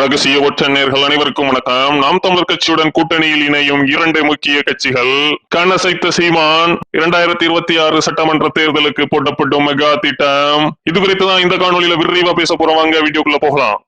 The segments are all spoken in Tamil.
ரகசிய ஒற்றநேர்கள் அனைவருக்கும் வணக்கம். நாம் தமிழர் கட்சியுடன் கூட்டணியில் இணையும் இரண்டு முக்கிய கட்சிகள் கண்ணசைத்த சீமான் இரண்டாயிரத்தி இருபத்தி ஆறு சட்டமன்ற தேர்தலுக்கு போட்டப்படும் மெகா திட்டம். இது குறித்து தான் இந்த காணொலியில விரிவா பேச போறவங்க வீடியோக்குள்ள போகலாம்.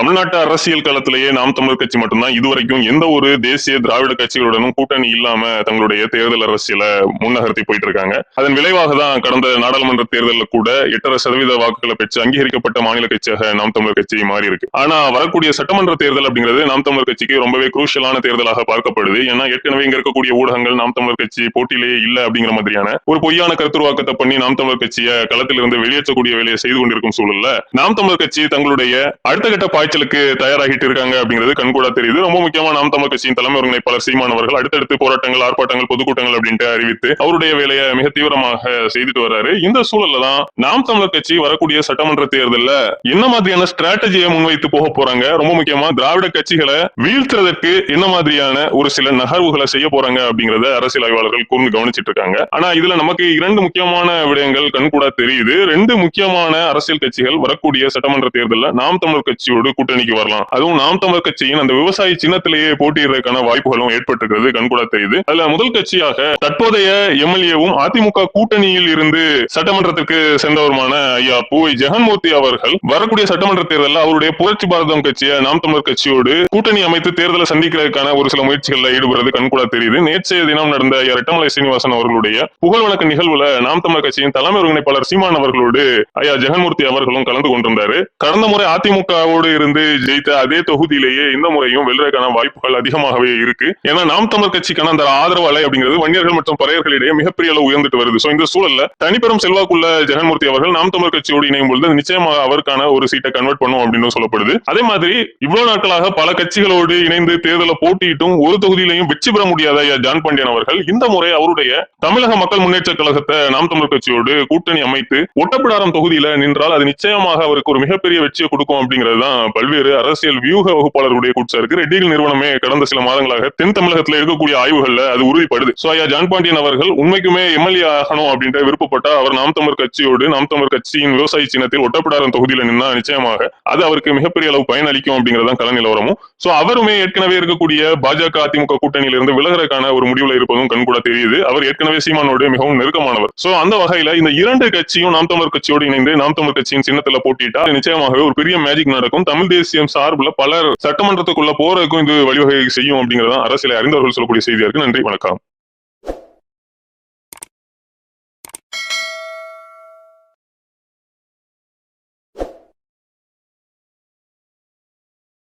தமிழ்நாட்டு அரசியல் களத்திலேயே நாம் தமிழர் கட்சி மட்டும்தான் இதுவரைக்கும் எந்த ஒரு தேசிய திராவிட கட்சிகளுடனும் கூட்டணி இல்லாம தங்களுடைய தேர்தல் அரசியல முன்னகர்த்தி போயிட்டு இருக்காங்க அதன் விளைவாக தான் கடந்த நாடாளுமன்ற தேர்தலில் கூட எட்டரை சதவீத வாக்குகளை பெற்று அங்கீகரிக்கப்பட்ட மாநில கட்சியாக நாம் தமிழர் கட்சி மாறி இருக்கு ஆனா வரக்கூடிய சட்டமன்ற தேர்தல் அப்படிங்கிறது நாம் தமிழர் கட்சிக்கு ரொம்பவே குரூஷியலான தேர்தலாக பார்க்கப்படுது. ஏன்னா ஏற்கனவே இங்க இருக்கக்கூடிய ஊடகங்கள் நாம் தமிழர் கட்சி போட்டியிலேயே இல்ல அப்படிங்கிற மாதிரியான ஒரு பொய்யான கருத்துருவாக்கத்தை பண்ணி நாம் தமிழர் கட்சியை களத்திலிருந்து வெளியேற்றக்கூடிய வேலையை செய்து கொண்டிருக்கும் சூழல்ல நாம் தமிழர் கட்சி தங்களுடைய அடுத்த கட்ட பாய்ச்சல் பாய்ச்சலுக்கு தயாராகிட்டு இருக்காங்க அப்படிங்கிறது கண்கூடா தெரியுது. ரொம்ப முக்கியமா நாம் தமிழ் கட்சியின் தலைமை ஒருங்கிணைப்பாளர் சீமானவர்கள் அடுத்தடுத்து போராட்டங்கள் ஆர்ப்பாட்டங்கள் பொதுக்கூட்டங்கள் அப்படின்ட்டு அறிவித்து அவருடைய வேலையை மிக தீவிரமாக செய்துட்டு வர்றாரு. இந்த சூழல்ல தான் நாம் தமிழர் கட்சி வரக்கூடிய சட்டமன்ற தேர்தலில் என்ன மாதிரியான ஸ்ட்ராட்டஜியை முன்வைத்து போக போறாங்க? ரொம்ப முக்கியமா திராவிட கட்சிகளை வீழ்த்துறதற்கு என்ன மாதிரியான ஒரு சில நகர்வுகளை செய்ய போறாங்க அப்படிங்கறத அரசியல் ஆய்வாளர்கள் கூர்ந்து கவனிச்சிட்டு இருக்காங்க. ஆனா இதுல நமக்கு இரண்டு முக்கியமான விடயங்கள் கண்கூடா தெரியுது. ரெண்டு முக்கியமான அரசியல் கட்சிகள் வரக்கூடிய சட்டமன்ற தேர்தலில் நாம் தமிழர் கட்சியோடு கூட்டணிக்கு வரலாம். அதுவும் நாம் தமிழர் கட்சியின் அந்த விவசாய சின்னத்திலேயே போட்டியிடுறதுக்கான வாய்ப்புகளும் ஏற்பட்டிருக்கிறது கண்கூடா தெரியுது. அதுல முதல் கட்சியாக தற்போதைய எம்எல்ஏவும் அதிமுக கூட்டணியில் இருந்து சட்டமன்றத்திற்கு சென்றவருமான ஐயா பூவை ஜெகன்மூர்த்தி அவர்கள் வரக்கூடிய சட்டமன்ற தேர்தலில் அவருடைய புரட்சி பாரதம் கட்சியை நாம் தமிழர் கட்சியோடு கூட்டணி அமைத்து தேர்தலை சந்திக்கிறதுக்கான ஒரு சில முயற்சிகளில் ஈடுபடுறது கண்கூடா தெரியுது. நேற்றைய தினம் நடந்த ஐயா ரெட்டமலை சீனிவாசன் அவர்களுடைய புகழ் வணக்க நிகழ்வுல நாம் தமிழர் கட்சியின் தலைமை ஒருங்கிணைப்பாளர் சீமான் அவர்களோடு ஐயா ஜெகன்மூர்த்தி அவர்களும் கலந்து கொண்டிருந்தாரு. கடந்த முறை அதிமுகவோடு இருந்து ஜெயித்த அதே தொகுதியிலேயே இந்த முறையும் வெல்றதுக்கான வாய்ப்புகள் அதிகமாகவே இருக்கு. ஏன்னா நாம் தமிழ் கட்சிக்கான அந்த ஆதரவு அலை அப்படிங்கிறது வன்னியர்கள் மற்றும் பறையர்களிடையே மிகப்பெரிய அளவு உயர்ந்துட்டு வருது. சோ இந்த சூழல்ல தனிப்பெரும் செல்வாக்குள்ள ஜெகன்மூர்த்தி அவர்கள் நாம் தமிழர் கட்சியோடு இணையும் பொழுது நிச்சயமாக அவருக்கான ஒரு சீட்டை கன்வெர்ட் பண்ணும் அப்படின்னு சொல்லப்படுது. அதே மாதிரி இவ்வளவு நாட்களாக பல கட்சிகளோடு இணைந்து தேர்தலை போட்டியிட்டும் ஒரு தொகுதியிலையும் வெற்றி பெற முடியாத ஜான் பாண்டியன் அவர்கள் இந்த முறை அவருடைய தமிழக மக்கள் முன்னேற்ற கழகத்தை நாம் தமிழ் கட்சியோடு கூட்டணி அமைத்து ஒட்டப்பிடாரம் தொகுதியில நின்றால் அது நிச்சயமாக அவருக்கு ஒரு மிகப்பெரிய வெற்றியை கொடுக்கும் அப்படிங்கிறது தான் பல்வேறு அரசியல் வியூக வகுப்பாளர்களுடைய கூட்சா இருக்கு ரெட்டிகள் நிறுவனமே கடந்த சில மாதங்களாக தென் தமிழகத்துல இருக்கக்கூடிய ஆய்வுகள்ல அது உறுதிப்படுது. சோ ஐயா ஜான் பாண்டியன் அவர்கள் உண்மைக்குமே எம்எல்ஏ ஆகணும் அப்படின்ற விருப்பப்பட்ட அவர் நாம் தமிழர் கட்சியோடு நாம் தமிழர் கட்சியின் விவசாய சின்னத்தில் ஒட்டப்பிடாரம் தொகுதியில நின்னா நிச்சயமாக அது அவருக்கு மிகப்பெரிய அளவு பயன் அளிக்கும் அப்படிங்கறதான் கள நிலவரமும் சோ அவருமே ஏற்கனவே இருக்கக்கூடிய பாஜக அதிமுக கூட்டணியில இருந்து விலகிறதுக்கான ஒரு முடிவுல இருப்பதும் கண்கூட தெரியுது. அவர் ஏற்கனவே சீமானோடு மிகவும் நெருக்கமானவர். சோ அந்த வகையில இந்த இரண்டு கட்சியும் நாம் தமிழர் கட்சியோடு இணைந்து நாம் தமிழர் கட்சியின் சின்னத்துல போட்டிட்டா நிச்சயமாகவே ஒரு பெரிய மேஜிக் நடக்கும். தமிழ் தமிழ் தேசியம் சார்பில் பலர் சட்டமன்றத்துக்குள்ள போறதுக்கும் இது வழிவகை செய்யும் அப்படிங்கறதான் அரசியலை அறிந்தவர்கள் சொல்லக்கூடிய செய்தியா இருக்கு. நன்றி வணக்கம்.